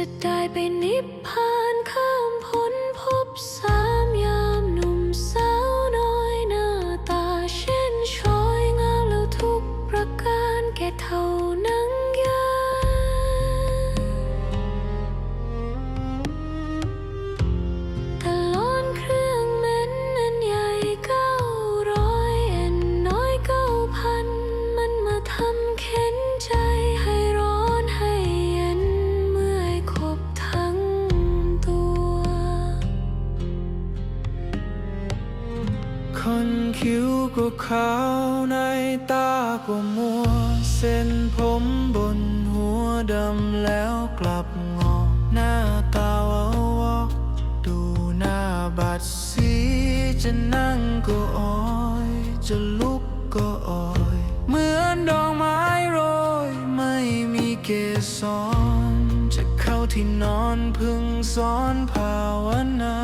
จะได้ไปนิพพาน คนคิ้วก็ขาวในตาก็มัว เส้นผมบนหัวดำแล้วกลับงอ หน้าตาวาวอกดูหน้าบาดสีจะนั่งก็อ้อย จะลุกก็อ่อย เหมือนดอกไม้โรย ไม่มีเกสรจะเข้าที่นอนพึ่งสอนภาวนา